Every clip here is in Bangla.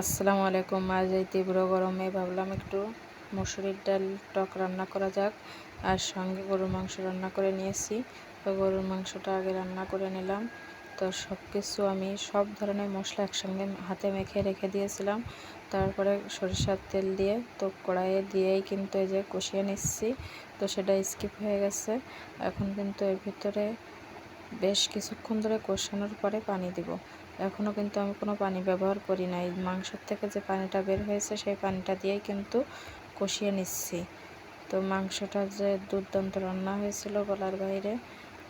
আসসালামু আলাইকুম, আজ এই তীব্র গরমে ভাবলাম একটু মুসুরির ডাল, টক রান্না করা যাক। আর সঙ্গে গরুর মাংস রান্না করে নিয়েছি। তো গরুর মাংসটা আগে রান্না করে নিলাম। তো সব কিছু আমি সব ধরনের মশলা একসঙ্গে হাতে মেখে রেখে দিয়েছিলাম। তারপরে সরিষার তেল দিয়ে, তো কড়াইয়ে দিয়েই কিন্তু এই যে কষিয়ে নিচ্ছি। তো সেটা স্কিপ হয়ে গেছে। এখন কিন্তু এর ভিতরে বেশ কিছুক্ষণ ধরে কষানোর পরে পানি দিব। এখনও কিন্তু আমি কোনো পানি ব্যবহার করি নাই। মাংসর থেকে যে পানিটা বের হয়েছে, সেই পানিটা দিয়েই কিন্তু কষিয়ে নিচ্ছি। তো মাংসটা যে দুর্দান্ত রান্না হয়েছিল গলার বাইরে,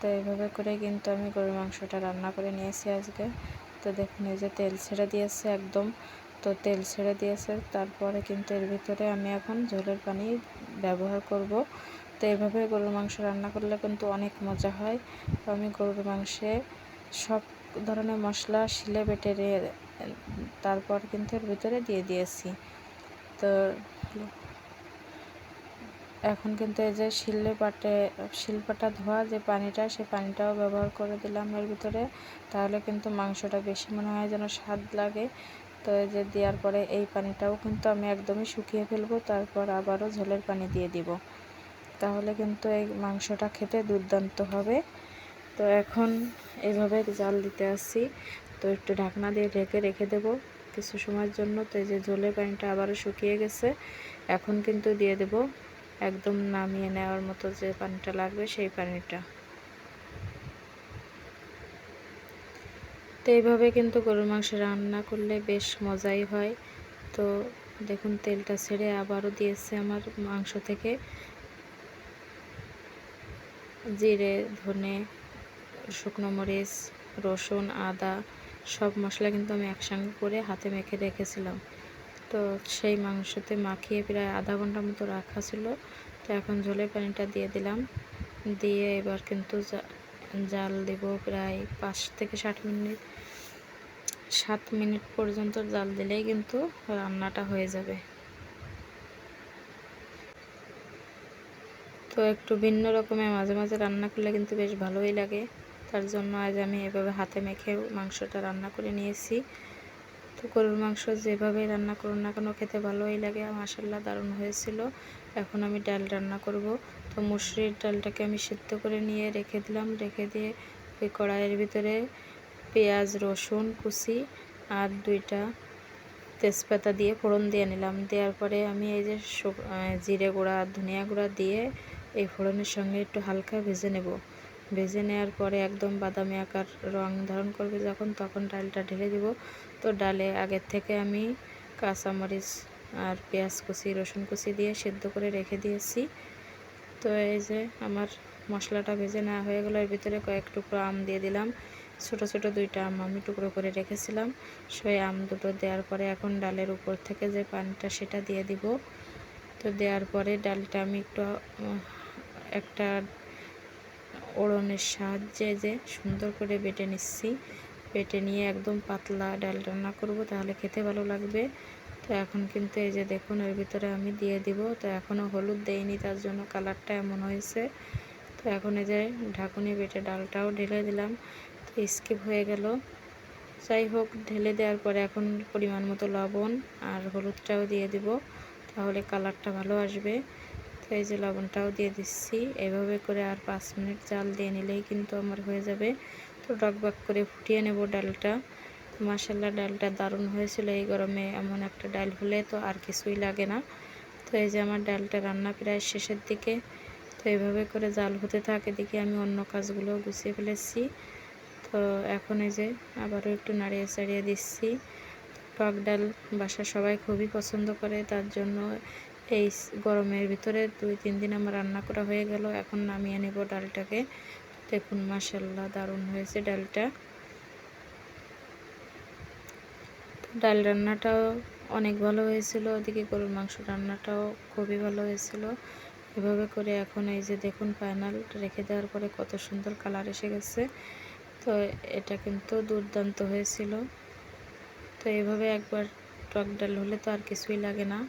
তো এইভাবে করে কিন্তু আমি গরুর মাংসটা রান্না করে নিয়েছি আজকে। তো দেখুন, এই যে তেল ছেড়ে দিয়েছে একদম। তো তেল ছেড়ে দিয়েছে, তারপরে কিন্তু এর ভিতরে আমি এখন ঝোলের পানি ব্যবহার করব। তো এইভাবে গরুর মাংস রান্না করলে কিন্তু অনেক মজা হয়। তো আমি গরুর মাংসে সব ধরনের মশলা শিলে বেটে তারপর কিন্তু এর ভিতরে দিয়ে দিয়েছি। তো এখন কিন্তু এই যে শিলে পাটে শিলপাটা ধোয়া যে পানিটা সেই পানিটাও ব্যবহার করে দিলাম এর ভিতরে। তাহলে কিন্তু মাংসটা বেশি মনে হয় যেন স্বাদ লাগে। তো এই যে দেওয়ার পরে এই পানিটাও কিন্তু আমি একদমই শুকিয়ে ফেলব, তারপর আবারও ঝোলের পানি দিয়ে দিব। তাহলে কিন্তু এই মাংসটা খেতে দুর্দান্ত হবে। তো এখন এইভাবে জাল দিতে আসছি। তো একটু ঢাকনা দিয়ে ঢেকে রেখে দেব কিছু সময়ের জন্য। তো এই যে ঝোলের পানিটা আবারও শুকিয়ে গেছে, এখন কিন্তু দিয়ে দেব একদম নামিয়ে নেওয়ার মতো যে পানিটা লাগবে সেই পানিটা। তো এইভাবে কিন্তু গরুর মাংস রান্না করলে বেশ মজাই হয়। তো দেখুন, তেলটা ছেড়ে আবারও দিয়েছে আমার মাংস থেকে। জিরে, ধনে, শুকনো মরিচ, রসুন, আদা, সব মশলা কিন্তু আমি একসঙ্গে করে হাতে মেখে রেখেছিলাম। তো সেই মাংসতে মাখিয়ে প্রায় আধা ঘণ্টা মতো রাখা ছিল। তো এখন ঝোলের পানিটা দিয়ে দিলাম। দিয়ে এবার কিন্তু জাল দেব প্রায় পাঁচ থেকে ষাট মিনিট। সাত মিনিট পর্যন্ত জাল দিলেই কিন্তু রান্নাটা হয়ে যাবে। তো একটু ভিন্ন রকমের মাঝে মাঝে রান্না করলে কিন্তু বেশ ভালোই লাগে। তার জন্য আজ আমি এভাবে হাতে মেখে মাংসটা রান্না করে নিয়েছি। তো গরুর মাংস যেভাবে রান্না করুন না কেন খেতে ভালোই লাগে মাসাল্লাহ দারুণ হয়েছিল। এখন আমি ডাল রান্না করব। তো মুসুরির ডালটাকে আমি সিদ্ধ করে নিয়ে রেখে দিলাম। রেখে দিয়ে ওই কড়াইয়ের ভিতরে পেঁয়াজ, রসুন, কুচি আর দুইটা তেজপাতা দিয়ে ফোড়ন দিয়ে নিলাম। দেওয়ার পরে আমি এই যে জিরে গুঁড়া ধনিয়া গুঁড়া দিয়ে এই ফোড়নের সঙ্গে একটু হালকা ভেজে নেব। ভেজে নেওয়ার পরে একদম বাদামি আকার রং ধারণ করবে যখন, তখন ডালটা ঢেলে দিব। তো ডালে আগের থেকে আমি কাঁচামরিচ আর পেঁয়াজ কুচি, রসুন কুচি দিয়ে সেদ্ধ করে রেখে দিয়েছি। তো এই যে আমার মশলাটা ভেজে নেওয়া হয়ে গেলো, এর ভিতরে কয়েক টুকরো আম দিয়ে দিলাম। ছোট ছোট দুইটা আম আমি টুকরো করে রেখেছিলাম। সেই আম দুটো দেওয়ার পরে এখন ডালের উপর থেকে যে পানিটা সেটা দিয়ে দিব। তো দেওয়ার পরে ডালটা আমি একটু একটা ওড়নের সাহায্যে যে সুন্দর করে বেটে নিচ্ছি। বেটে নিয়ে একদম পাতলা ডাল রান্না করব, তাহলে খেতে ভালো লাগবে। তো এখন কিন্তু এই যে দেখুন, এর ভিতরে আমি দিয়ে দিব। তো এখনও হলুদ দেয়নি তার জন্য কালারটা এমন হয়েছে। তো এখন এই যে ঢাকুনি বেটে ডালটাও ঢেলে দিলাম। তো স্কিপ হয়ে গেল। যাই হোক, ঢেলে দেওয়ার পরে এখন পরিমাণ মতো লবণ আর হলুদটাও দিয়ে দিব, তাহলে কালারটা ভালো আসবে। এই যে লবণটাও দিয়ে দিচ্ছি। এভাবে করে আর পাঁচ মিনিট জাল দিয়ে নিলেই কিন্তু আমার হয়ে যাবে। তো ডকবাক করে ফুটিয়ে নেব ডালটা। মাসাল্লা ডালটা দারুণ হয়েছিল এই গরমে। এমন একটা ডাল হলে তো আর কিছুই লাগে না। তো এই যে আমার ডালটা রান্না প্রায় শেষের দিকে। তো এইভাবে করে জাল হতে থাকে দেখি আমি অন্য কাজগুলো গুছিয়ে ফেলেছি। তো এখন এই যে আবারও একটু নাড়িয়ে চাড়িয়ে দিচ্ছি। টক ডাল বাসা সবাই খুবই পছন্দ করে, তার জন্য এই গরমের ভিতরে দুই, তিন দিন আমার রান্না করা হয়ে গেল। এখন নামিয়ে নেব ডালটাকে। দেখুন মাসাল্লাহ দারুণ হয়েছে ডালটা। ডাল রান্নাটাও অনেক ভালো হয়েছিল। ওদিকে গরুর মাংস রান্নাটাও খুবই ভালো হয়েছিল। এভাবে করে এখন এই যে দেখুন ফাইনাল রেখে দেওয়ার পরে কত সুন্দর কালার এসে গেছে। তো এটা কিন্তু দুর্দান্ত হয়েছিল। তো এভাবে একবার টক ডাল হলে তো আর কিছুই লাগে না।